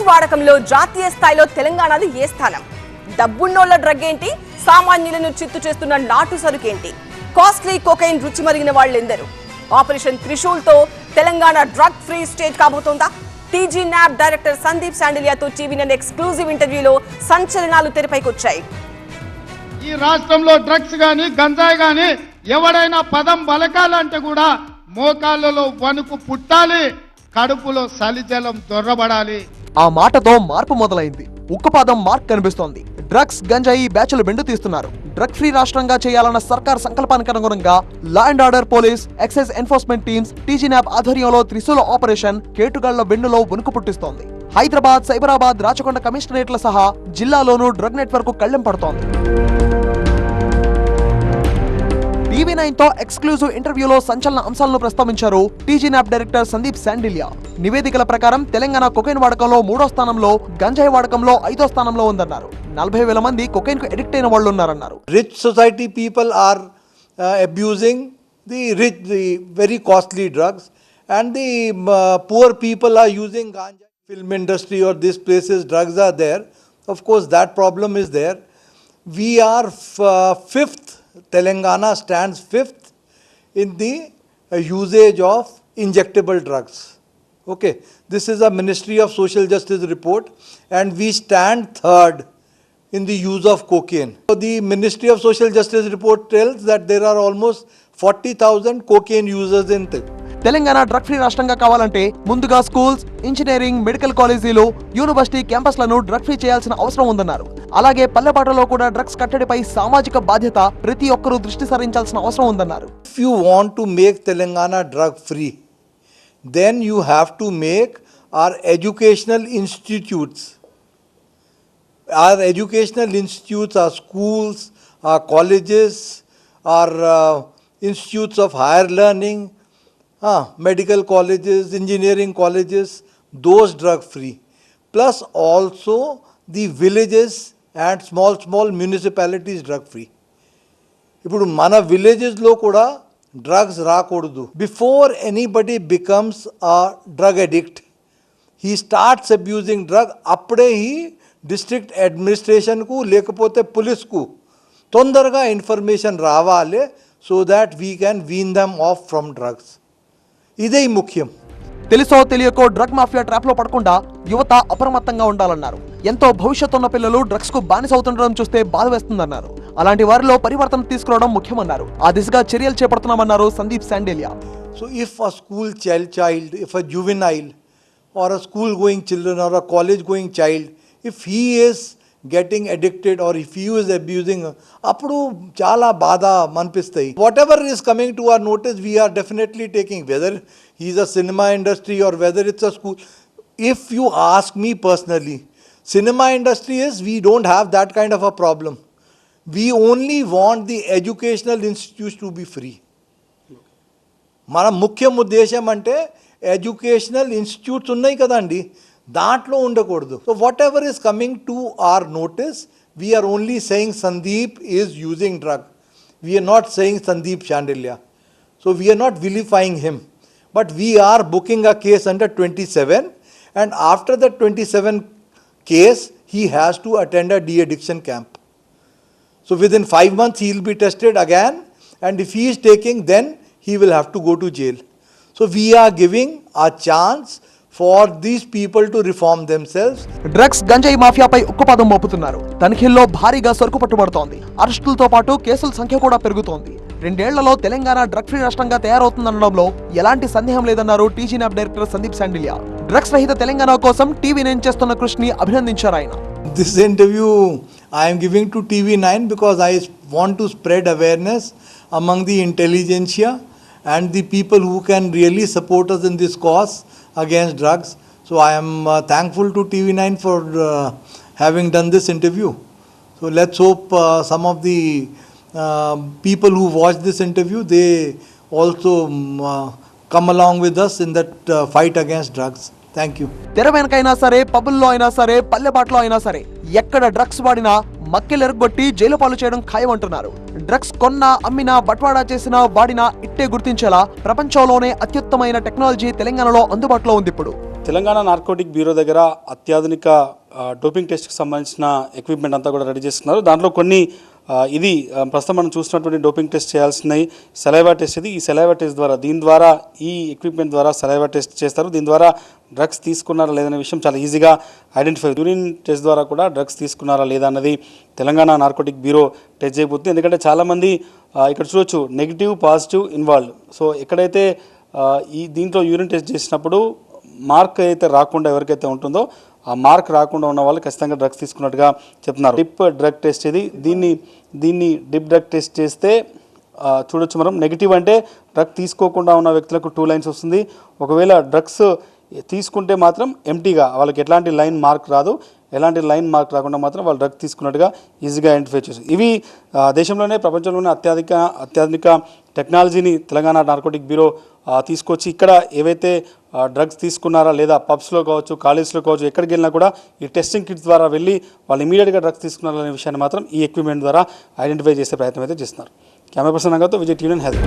Drugs వాడకంలో జాతీయ స్థాయిలో తెలంగాణది ఏ స్థానం? డబ్బున్నోళ్ళ డ్రగ్ ఏంటి సామాన్యులను చిత్తు చేస్తున్న నాటు సరుకేంటి? కాస్ట్లీ కొకైన్ రుచి మరిగిన వాళ్ళెందరూ? ఆపరేషన్ త్రిశూల్తో తెలంగాణ డ్రగ్ ఫ్రీ స్టేట్ కాబోతోందా? టీజీ న్యాబ్ డైరెక్టర్ సందీప్ శాండిలియాతో టీవీ ఎక్స్క్లూజివ్ ఇంటర్వ్యూలో సంచలనాలు తెరపైకొచ్చాయి. ఈ రాష్ట్రంలో డ్రగ్స్ గాని గంజాయి గాని ఎవడైనా పదం బలకాలంటే కూడా మోకాళ్ళలో వణుకు పుట్టాలి కడుపులో సలిజలం దొర్రబడాలి. ఆ మాటతో మార్పు మొదలైంది. ఉక్కుపాదం మార్క్ కనిపిస్తోంది. డ్రగ్స్ గంజాయి బ్యాచ్లు బెండు తీస్తున్నారు. డ్రగ్ ఫ్రీ రాష్ట్రంగా చేయాలన్న సర్కార్ సంకల్పానికి అనుగుణంగా law and order police excise enforcement teams TGNAB ఆధ్వర్యంలో త్రిశూల ఆపరేషన్ కేటుగాళ్ళ బెండులో వణుకు పుట్టిస్తోంది. హైదరాబాద్ సైబరాబాద్ రాచకొండ కమిషనరేట్ల సహా జిల్లాలోనూ డ్రగ్ నెట్వర్క్ కళ్ళెం పడుతోంది టీవీ నైన్తో ఎక్స్క్లూజివ్ ఇంటర్వ్యూలో సంచలన అంశాలను ప్రస్తావించారు TG NAB director Sandeep Sandilya. నివేదికల ప్రకారం తెలంగాణ కొకైన్ వాడకంలో మూడో స్థానంలో గంజాయి వాడకంలో ఐదో స్థానంలో ఉందన్నారు. నలభై వేల మంది కొకైన్కు అడిక్ట్ అయిన వాళ్ళు ఉన్నారన్నారు. Rich society people are abusing the rich the very costly drugs and the poor people are using ganja film industry are this places drugs are there of course that problem is there we are fifth Telangana stands fifth in the uh, usage of injectable drugs. Okay, this is a Ministry of Social Justice report, and we stand third in the use of cocaine. So the Ministry of Social Justice report tells that there are almost 40,000 cocaine users in Tel- Telangana drug free రాష్ట్రంగా కావాలంటే ముందుగా schools engineering medical కాలేజీలు university క్యాంపస్లను drug free చేయాల్సిన అవసరం ఉందన్నారు అలాగే పల్లెపాటలో కూడా డ్రగ్స్ కట్టడిపై సామాజిక బాధ్యత ప్రతి ఒక్కరూ దృష్టి సారించాల్సిన అవసరం ఉందన్నారు if want to make Telangana drug free then you have to make our educational institutes our educational institutes our schools our colleges our institutes of higher learning medical colleges engineering colleges those drug free plus also the villages and small small municipalities drug free ఇప్పుడు మన విలేజెస్లో కూడా drugs రాకూడదు. Before anybody becomes a drug addict he starts abusing drug అప్పుడే he district అడ్మినిస్ట్రేషన్కు లేకపోతే పోలీస్కు తొందరగా information రావాలి so that we can wean them off from drugs ఇదే ముఖ్యం. తెలుసో తెలియకో డ్రగ్ మాఫియా ట్రాప్లో పడకుండా యువత అప్రమత్తంగా ఉండాలన్నారు. ఎంతో భవిష్యత్తు ఉన్న పిల్లలు డ్రగ్స్కు బానిస అవుతుండడం చూస్తే బాధ వేస్తుందన్నారు. అలాంటి వారిలో పరివర్తన తీసుకురావడం ముఖ్యమన్నారు. ఆ దిశగా చర్యలు చేపడుతున్నామన్నారు Sandeep Shandilya. So if a school child child if a juvenile or a school going children or college going child if he he getting addicted or if you is abusing అప్పుడు చాలా బాధ అనిపిస్తాయి. Whatever is coming to our notice we are definitely taking whether is a cinema industry or whether it's a school if you ask me personally cinema industry is we don't have that kind of a problem we only want the educational institutes to be free మన ముఖ్య ఉద్దేశం అంటే educational institutes ఉన్నాయి కదండి. దాంట్లో ఉండకూడదు. So whatever is coming to our notice, we are only saying Sandeep is using drug. We are not saying Sandeep Chandelia. So we are not vilifying him. But we are booking a case under 27 and after the 27 case, he has to attend a de-addiction camp. So within five months, he will be tested again and if he is taking, then he will have to go to jail. So we are giving a chance for these people to reform themselves. Drugs గంజాయి మాఫియాపై ఉక్కుపాదం మోపుతున్నారు. తనిఖీల్లో భారీగా సరుకు పట్టుబడుతోంది. అరెస్టులతో పాటు కేసుల సంఖ్య కూడా పెరుగుతోంది. రెండేళ్ళలో తెలంగాణ డ్రగ్ ఫ్రీ రాష్ట్రంగా తయారవుతుందనడంలో ఎలాంటి సందేహం లేదన్నారు TG NAB director Sandeep Shandilya. Drugs రహిత తెలంగాణ కోసం టీవీ నైన్ చేస్తున్న కృషిని అభినందించారు ఆయన. This interview I am giving to TV9 because I want to spread awareness among the intelligentsia. And the people who can really support us in this cause against drugs. So I am uh, thankful to TV9 for uh, having done this interview. So let's hope uh, some of the uh, people who watch this interview they also um, uh, come along with us in that uh, fight against drugs. Thank you తెర వెనకైనా సరే పబ్బుల్లో అయినా సరే పల్లెబాట్లో అయినా సరే ఎక్కడ drugs వాడినా మక్కెలెరగొట్టి jail పాలు చేయడం ఖాయం అంటున్నారు డ్రగ్స్ కొన్నా అమ్మినా బట్వాడా చేసినా వాడినా ఇట్టే గుర్తించేలా ప్రపంచంలోనే అత్యుత్తమైన టెక్నాలజీ తెలంగాణలో అందుబాటులో ఉంది ఇప్పుడు. తెలంగాణ నార్కోటిక్ బ్యూరో దగ్గర అత్యాధునిక డోపింగ్ టెస్ట్కి సంబంధించిన ఎక్విప్మెంట్ అంతా కూడా రెడీ చేస్తున్నారు. దాంట్లో కొన్ని ఇది ప్రస్తుతం మనం చూసినటువంటి డోపింగ్ టెస్ట్ చేయాల్సినవి సెలైవా టెస్ట్ ఇది. ఈ సెలైవా టెస్ట్ ద్వారా దీని ద్వారా ఈ ఎక్విప్మెంట్ ద్వారా సెలైవా టెస్ట్ చేస్తారు. దీని ద్వారా డ్రగ్స్ తీసుకున్నారా లేదనే విషయం చాలా ఈజీగా ఐడెంటిఫై యూరిన్ టెస్ట్ ద్వారా కూడా డ్రగ్స్ తీసుకున్నారా లేదా అన్నది తెలంగాణ నార్కోటిక్ బ్యూరో టెస్ట్ చేయబోతుంది. ఎందుకంటే చాలామంది ఇక్కడ చూడొచ్చు నెగిటివ్ పాజిటివ్ ఇన్వాల్వ్ సో ఎక్కడైతే ఈ దీంట్లో యూరిన్ టెస్ట్ చేసినప్పుడు మార్క్ అయితే రాకుండా ఎవరికైతే ఉంటుందో ఆ మార్క్ రాకుండా ఉన్న వాళ్ళు ఖచ్చితంగా డ్రగ్స్ తీసుకున్నట్టుగా చెప్తున్నారు. డిప్ డ్రగ్ టెస్ట్ ఇది. దీన్ని దీన్ని డిప్ డ్రగ్ టెస్ట్ చేస్తే చూడొచ్చు మనం. నెగిటివ్ అంటే డ్రగ్ తీసుకోకుండా ఉన్న వ్యక్తులకు టూ లైన్స్ వస్తుంది. ఒకవేళ డ్రగ్స్ తీసుకుంటే మాత్రం ఎంటీగా వాళ్ళకి ఎట్లాంటి లైన్ మార్క్ రాదు. ఎలాంటి లైన్ మార్క్ రాకుండా మాత్రం వాళ్ళు డ్రగ్ తీసుకున్నట్టుగా ఈజీగా ఐడెంటిఫై చేస్తారు ఇవి దేశంలోనే ప్రపంచంలోనే అత్యాధిక అత్యాధునిక టెక్నాలజీని తెలంగాణ నార్కోటిక్ బ్యూరో తీసుకొచ్చి ఇక్కడ ఏవైతే డ్రగ్స్ తీసుకున్నారా లేదా పబ్స్లో కావచ్చు కాలేజ్లో కావచ్చు ఎక్కడికి వెళ్ళినా కూడా ఈ టెస్టింగ్ కిట్ ద్వారా వెళ్ళి వాళ్ళు ఇమీడియట్గా డ్రగ్స్ తీసుకున్నారనే విషయాన్ని మాత్రం ఈ ఎక్విప్మెంట్ ద్వారా ఐడెంటిఫై చేసే ప్రయత్నం అయితే చేస్తున్నారు. కెమెరా పర్సన్ అంగతో విజయ్ టీవీ హెల్త్